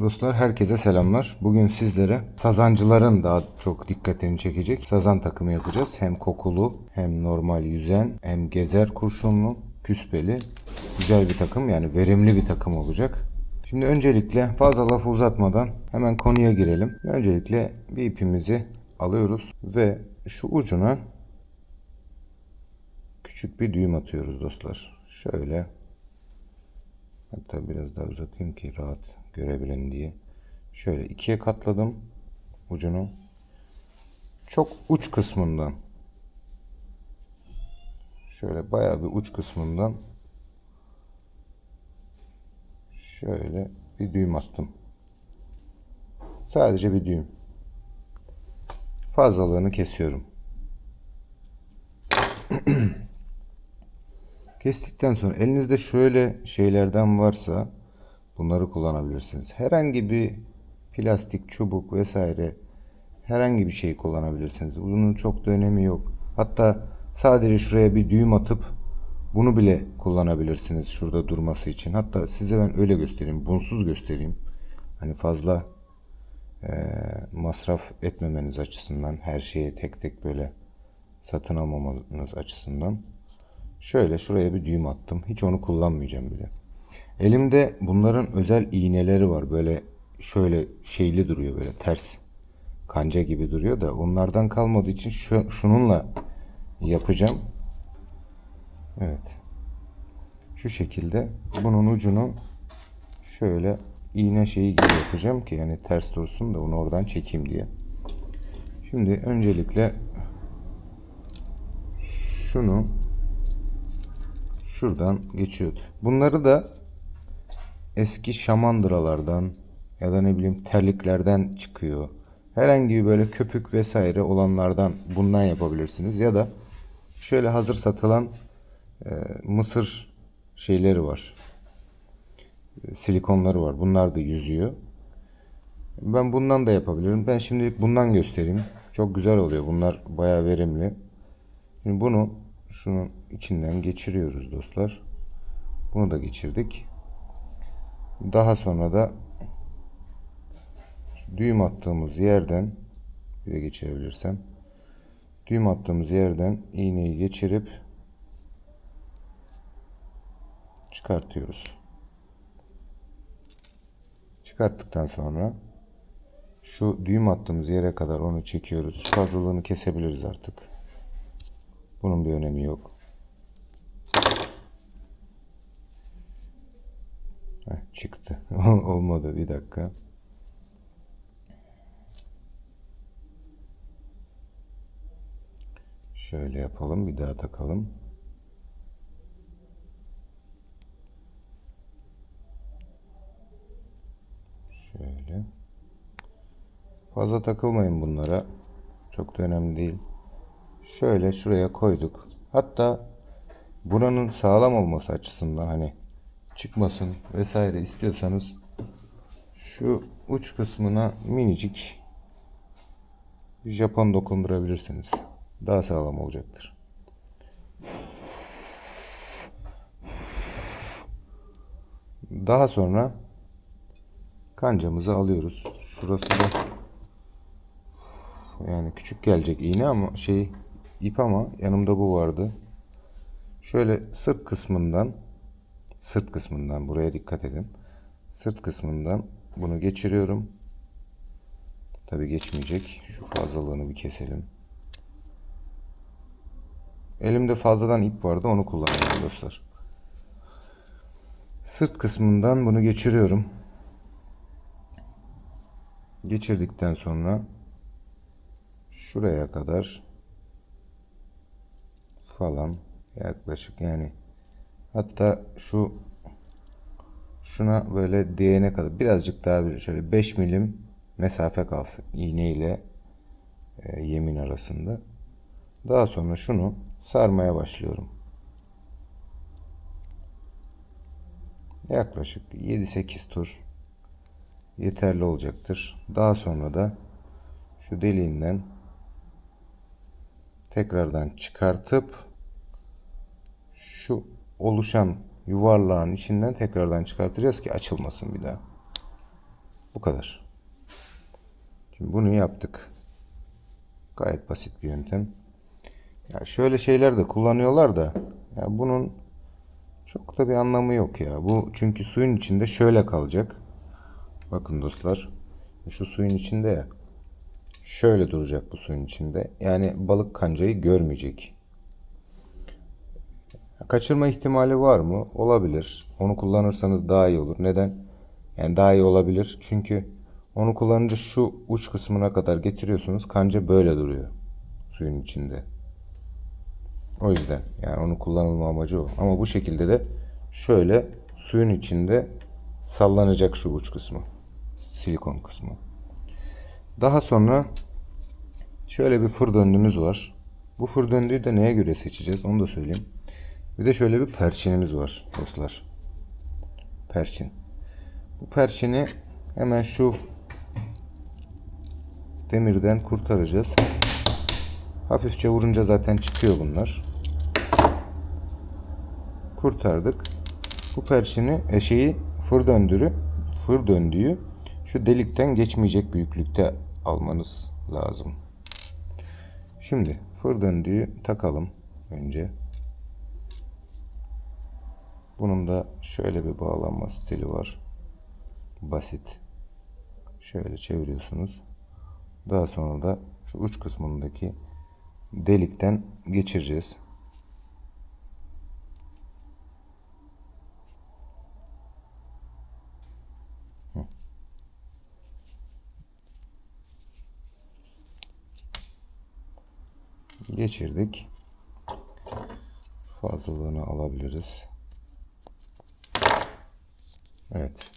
Dostlar herkese selamlar. Bugün sizlere sazancıların daha çok dikkatini çekecek sazan takımı yapacağız. Hem kokulu hem normal yüzen hem gezer kurşunlu küspeli güzel bir takım yani verimli bir takım olacak. Şimdi öncelikle fazla lafı uzatmadan hemen konuya girelim. Öncelikle bir ipimizi alıyoruz ve şu ucuna küçük bir düğüm atıyoruz dostlar. Şöyle Hatta biraz daha uzatayım ki rahat görebilin diye. Şöyle ikiye katladım ucunu. Çok uç kısmından şöyle bayağı bir uç kısmından şöyle bir düğüm attım. Sadece bir düğüm. Fazlalığını kesiyorum. Kestikten sonra elinizde şöyle şeylerden varsa bunları kullanabilirsiniz. Herhangi bir plastik, çubuk vesaire herhangi bir şey kullanabilirsiniz. Bunun çok da önemi yok. Hatta sadece şuraya bir düğüm atıp bunu bile kullanabilirsiniz şurada durması için. Hatta size ben öyle göstereyim. Bunsuz göstereyim. Hani fazla eee, masraf etmemeniz açısından her şeyi tek tek böyle satın almamanız açısından. Şöyle şuraya bir düğüm attım. Hiç onu kullanmayacağım bile. Elimde bunların özel iğneleri var. Böyle şöyle şeyli duruyor böyle ters. Kanca gibi duruyor da onlardan kalmadığı için şu, şununla yapacağım. Evet. Şu şekilde bunun ucunu şöyle iğne şeyi gibi yapacağım ki yani ters dursun da onu oradan çekeyim diye. Şimdi öncelikle şunu şuradan geçiyor. Bunları da eski şamandıralardan ya da ne bileyim terliklerden çıkıyor. Herhangi bir böyle köpük vesaire olanlardan bundan yapabilirsiniz. Ya da şöyle hazır satılan e, mısır şeyleri var. E, silikonları var. Bunlar da yüzüyor. Ben bundan da yapabilirim. Ben şimdi bundan göstereyim. Çok güzel oluyor. Bunlar bayağı verimli. Şimdi bunu şunun içinden geçiriyoruz dostlar. Bunu da geçirdik. Daha sonra da düğüm attığımız yerden bir de geçirebilirsem düğüm attığımız yerden iğneyi geçirip çıkartıyoruz. Çıkarttıktan sonra şu düğüm attığımız yere kadar onu çekiyoruz. Fazlalığını kesebiliriz artık. Bunun bir önemi yok. Heh, çıktı. Olmadı bir dakika. Şöyle yapalım bir daha takalım. Şöyle. Fazla takılmayın bunlara. Çok da önemli değil. Şöyle şuraya koyduk. Hatta buranın sağlam olması açısından hani çıkmasın vesaire istiyorsanız şu uç kısmına minicik Japon dokundurabilirsiniz. Daha sağlam olacaktır. Daha sonra kancamızı alıyoruz. Şurası da yani küçük gelecek iğne ama şey ip ama yanımda bu vardı. Şöyle sırt kısmından sırt kısmından buraya dikkat edin. Sırt kısmından bunu geçiriyorum. Tabi geçmeyecek. Şu fazlalığını bir keselim. Elimde fazladan ip vardı onu kullanıyorum dostlar. Sırt kısmından bunu geçiriyorum. Geçirdikten sonra şuraya kadar falan yaklaşık yani hatta şu şuna böyle değene kadar birazcık daha bir şöyle 5 milim mesafe kalsın iğne ile e, yemin arasında. Daha sonra şunu sarmaya başlıyorum. Yaklaşık 7-8 tur yeterli olacaktır. Daha sonra da şu deliğinden tekrardan çıkartıp şu oluşan yuvarlağın içinden tekrardan çıkartacağız ki açılmasın bir daha. Bu kadar. Şimdi bunu yaptık. Gayet basit bir yöntem. Ya şöyle şeyler de kullanıyorlar da ya bunun çok da bir anlamı yok ya. Bu çünkü suyun içinde şöyle kalacak. Bakın dostlar. Şu suyun içinde ya. Şöyle duracak bu suyun içinde. Yani balık kancayı görmeyecek. Kaçırma ihtimali var mı? Olabilir. Onu kullanırsanız daha iyi olur. Neden? Yani daha iyi olabilir. Çünkü onu kullanınca şu uç kısmına kadar getiriyorsunuz. Kanca böyle duruyor. Suyun içinde. O yüzden yani onun kullanılma amacı o. Ama bu şekilde de şöyle suyun içinde sallanacak şu uç kısmı. Silikon kısmı. Daha sonra şöyle bir fır döndüğümüz var. Bu fır döndüğü de neye göre seçeceğiz onu da söyleyeyim. Bir de şöyle bir perçinimiz var dostlar. Perçin. Bu perçini hemen şu demirden kurtaracağız. Hafifçe vurunca zaten çıkıyor bunlar. Kurtardık. Bu perçini e, şeyi fır döndürü fır döndüğü şu delikten geçmeyecek büyüklükte almanız lazım. Şimdi fır döndüğü takalım önce. Bunun da şöyle bir bağlanma stili var. Basit. Şöyle çeviriyorsunuz. Daha sonra da şu uç kısmındaki delikten geçireceğiz. Geçirdik. Fazlalığını alabiliriz. Evet.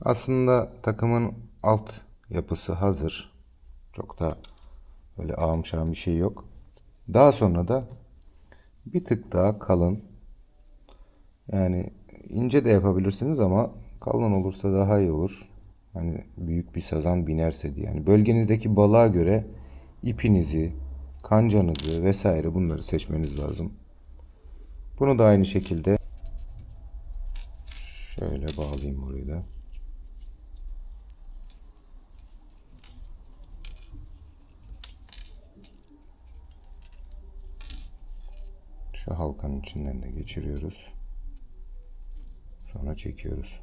Aslında takımın alt yapısı hazır. Çok da öyle ağım şağım bir şey yok. Daha sonra da bir tık daha kalın. Yani ince de yapabilirsiniz ama kalın olursa daha iyi olur. Hani büyük bir sazan binerse diye. Yani bölgenizdeki balığa göre ipinizi, kancanızı vesaire bunları seçmeniz lazım. Bunu da aynı şekilde şöyle bağlayayım burayı da. Şu halkanın içinden de geçiriyoruz. Sonra çekiyoruz.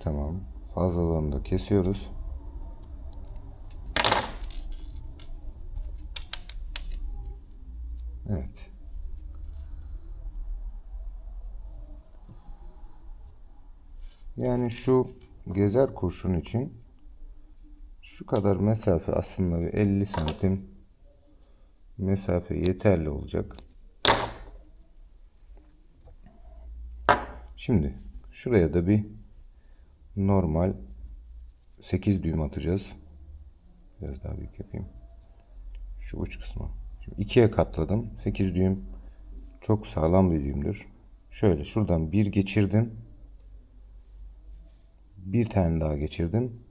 Tamam. Fazlalığını da kesiyoruz. Evet. Yani şu gezer kurşun için şu kadar mesafe aslında bir 50 santim mesafe yeterli olacak. Şimdi şuraya da bir normal 8 düğüm atacağız. Biraz daha büyük yapayım. Şu uç kısmı. Şimdi ikiye katladım. 8 düğüm çok sağlam bir düğümdür. Şöyle şuradan bir geçirdim. Bir tane daha geçirdim.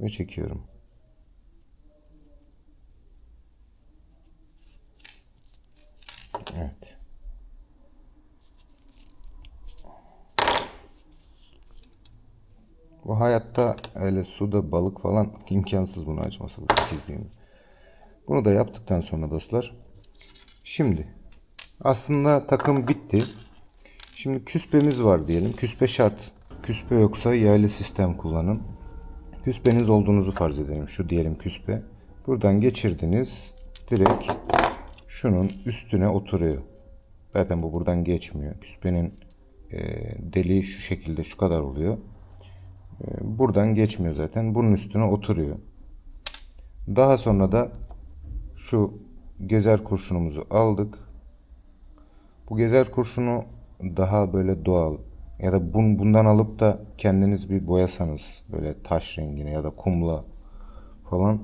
Ve çekiyorum. Evet. Bu hayatta öyle suda balık falan imkansız bunu açması. Bunu da yaptıktan sonra dostlar. Şimdi aslında takım bitti. Şimdi küspemiz var diyelim. Küspe şart. Küspe yoksa yaylı sistem kullanın. Küspeniz olduğunuzu farz edelim. Şu diyelim küspe. Buradan geçirdiniz. Direkt şunun üstüne oturuyor. Zaten bu buradan geçmiyor. Küspenin e, deliği şu şekilde şu kadar oluyor. E, buradan geçmiyor zaten. Bunun üstüne oturuyor. Daha sonra da şu gezer kurşunumuzu aldık. Bu gezer kurşunu daha böyle doğal ya da bun, bundan alıp da kendiniz bir boyasanız böyle taş rengine ya da kumla falan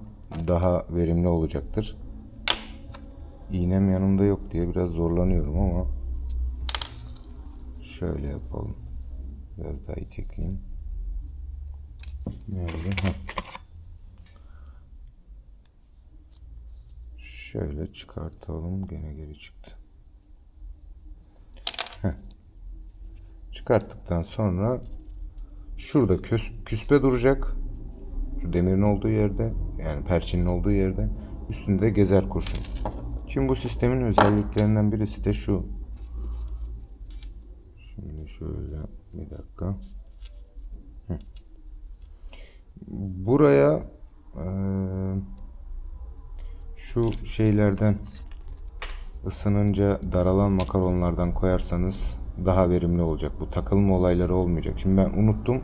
daha verimli olacaktır. İğnem yanımda yok diye biraz zorlanıyorum ama şöyle yapalım. Biraz daha itekleyeyim. Nerede? Şöyle çıkartalım. Gene geri çıktı. Heh. Çıkarttıktan sonra şurada küs- küspe duracak. Şu demirin olduğu yerde yani perçinin olduğu yerde üstünde gezer kurşun. Şimdi bu sistemin özelliklerinden birisi de şu. Şimdi şöyle bir dakika. Buraya eee, şu şeylerden ısınınca daralan makaronlardan koyarsanız daha verimli olacak. Bu takılma olayları olmayacak. Şimdi ben unuttum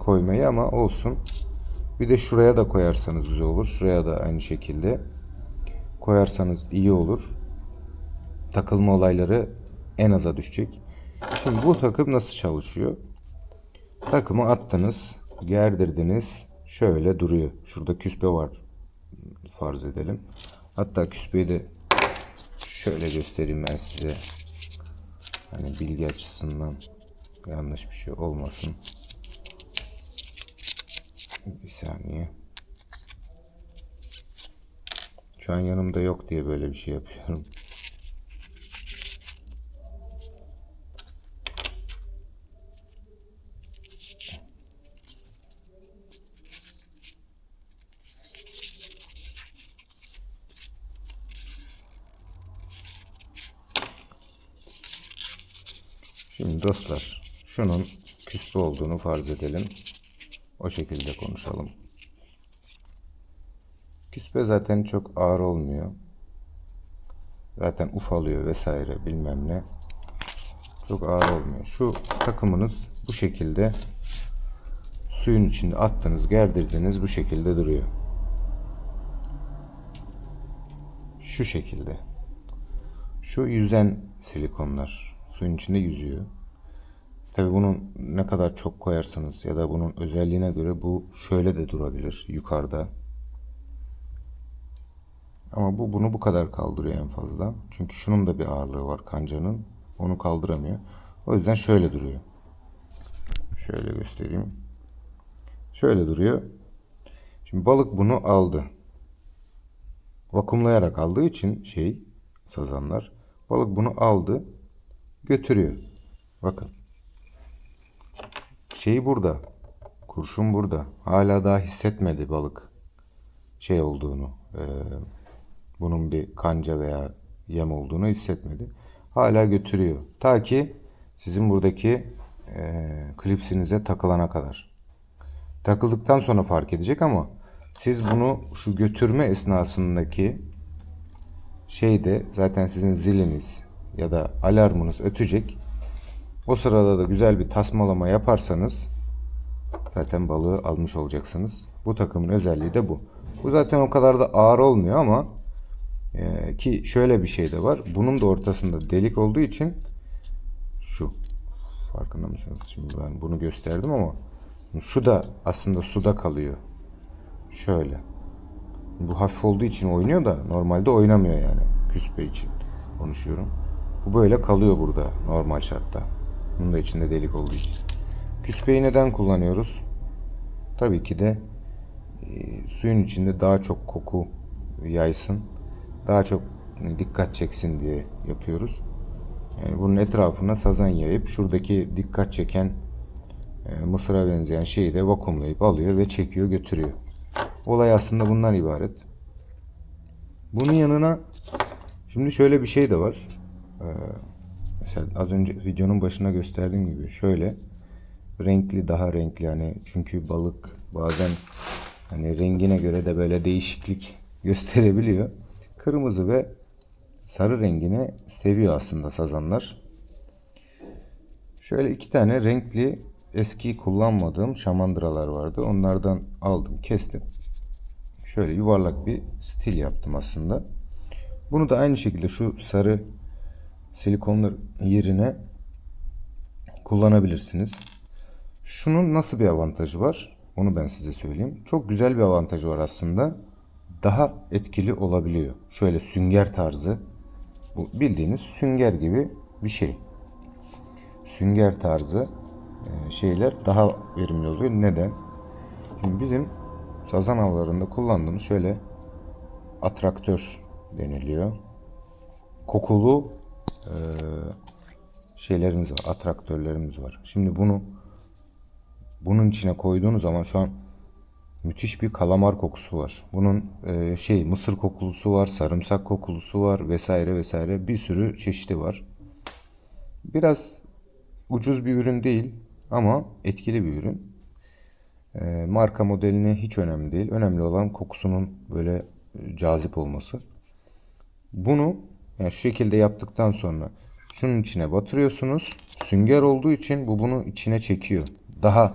koymayı ama olsun. Bir de şuraya da koyarsanız güzel olur. Şuraya da aynı şekilde koyarsanız iyi olur. Takılma olayları en aza düşecek. Şimdi bu takım nasıl çalışıyor? Takımı attınız, gerdirdiniz. Şöyle duruyor. Şurada küspe var. Farz edelim. Hatta küspeyi de şöyle göstereyim ben size. Hani bilgi açısından yanlış bir şey olmasın. Bir saniye. Şu an yanımda yok diye böyle bir şey yapıyorum. Dostlar şunun küspe olduğunu farz edelim. O şekilde konuşalım. Küspe zaten çok ağır olmuyor. Zaten ufalıyor vesaire bilmem ne. Çok ağır olmuyor. Şu takımınız bu şekilde suyun içinde attınız, gerdirdiniz bu şekilde duruyor. Şu şekilde. Şu yüzen silikonlar suyun içinde yüzüyor. Tabi bunun ne kadar çok koyarsanız ya da bunun özelliğine göre bu şöyle de durabilir yukarıda. Ama bu bunu bu kadar kaldırıyor en fazla. Çünkü şunun da bir ağırlığı var kancanın. Onu kaldıramıyor. O yüzden şöyle duruyor. Şöyle göstereyim. Şöyle duruyor. Şimdi balık bunu aldı. Vakumlayarak aldığı için şey sazanlar balık bunu aldı götürüyor. Bakın. Şey burada. Kurşun burada. Hala daha hissetmedi balık şey olduğunu. e, bunun bir kanca veya yem olduğunu hissetmedi. Hala götürüyor. Ta ki sizin buradaki e, klipsinize takılana kadar. Takıldıktan sonra fark edecek ama siz bunu şu götürme esnasındaki şeyde zaten sizin ziliniz ya da alarmınız ötecek. O sırada da güzel bir tasmalama yaparsanız zaten balığı almış olacaksınız. Bu takımın özelliği de bu. Bu zaten o kadar da ağır olmuyor ama e, ki şöyle bir şey de var. Bunun da ortasında delik olduğu için şu farkında mısınız? Şimdi ben bunu gösterdim ama şu da aslında suda kalıyor. Şöyle. Bu hafif olduğu için oynuyor da normalde oynamıyor yani. Küspe için konuşuyorum. Bu böyle kalıyor burada normal şartta. Bunun da içinde delik olduğu için. Küspeyi neden kullanıyoruz? Tabii ki de e, suyun içinde daha çok koku yaysın. Daha çok dikkat çeksin diye yapıyoruz. Yani bunun etrafına sazan yayıp şuradaki dikkat çeken e, mısıra benzeyen şeyi de vakumlayıp alıyor ve çekiyor götürüyor. Olay aslında bundan ibaret. Bunun yanına şimdi şöyle bir şey de var. Ee, mesela az önce videonun başına gösterdiğim gibi şöyle renkli daha renkli yani çünkü balık bazen hani rengine göre de böyle değişiklik gösterebiliyor. Kırmızı ve sarı rengini seviyor aslında sazanlar. Şöyle iki tane renkli eski kullanmadığım şamandıralar vardı. Onlardan aldım, kestim. Şöyle yuvarlak bir stil yaptım aslında. Bunu da aynı şekilde şu sarı silikonlar yerine kullanabilirsiniz. Şunun nasıl bir avantajı var? Onu ben size söyleyeyim. Çok güzel bir avantajı var aslında. Daha etkili olabiliyor. Şöyle sünger tarzı. Bu bildiğiniz sünger gibi bir şey. Sünger tarzı e, şeyler daha verimli oluyor. Neden? Şimdi bizim sazan avlarında kullandığımız şöyle atraktör deniliyor. Kokulu eee, şeylerimiz var, atraktörlerimiz var. Şimdi bunu bunun içine koyduğunuz zaman şu an müthiş bir kalamar kokusu var. Bunun eee, şey mısır kokulusu var, sarımsak kokulusu var vesaire vesaire bir sürü çeşidi var. Biraz ucuz bir ürün değil ama etkili bir ürün. Eee, marka modeline hiç önemli değil. Önemli olan kokusunun böyle e, cazip olması. Bunu yani şu şekilde yaptıktan sonra şunun içine batırıyorsunuz. Sünger olduğu için bu bunu içine çekiyor. Daha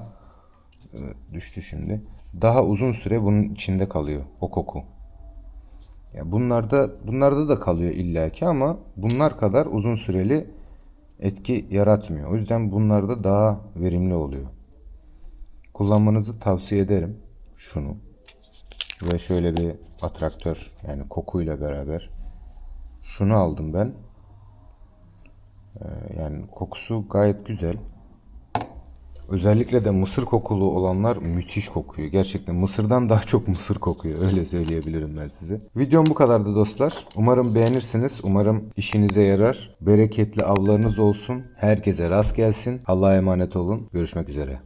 e, düştü şimdi. Daha uzun süre bunun içinde kalıyor o koku. Ya bunlarda bunlarda da kalıyor illaki ama bunlar kadar uzun süreli etki yaratmıyor. O yüzden bunlarda daha verimli oluyor. Kullanmanızı tavsiye ederim şunu. Ve şöyle bir atraktör yani kokuyla beraber. Şunu aldım ben. Ee, yani kokusu gayet güzel. Özellikle de mısır kokulu olanlar müthiş kokuyor. Gerçekten mısırdan daha çok mısır kokuyor. Öyle söyleyebilirim ben size. Videom bu kadardı dostlar. Umarım beğenirsiniz. Umarım işinize yarar. Bereketli avlarınız olsun. Herkese rast gelsin. Allah'a emanet olun. Görüşmek üzere.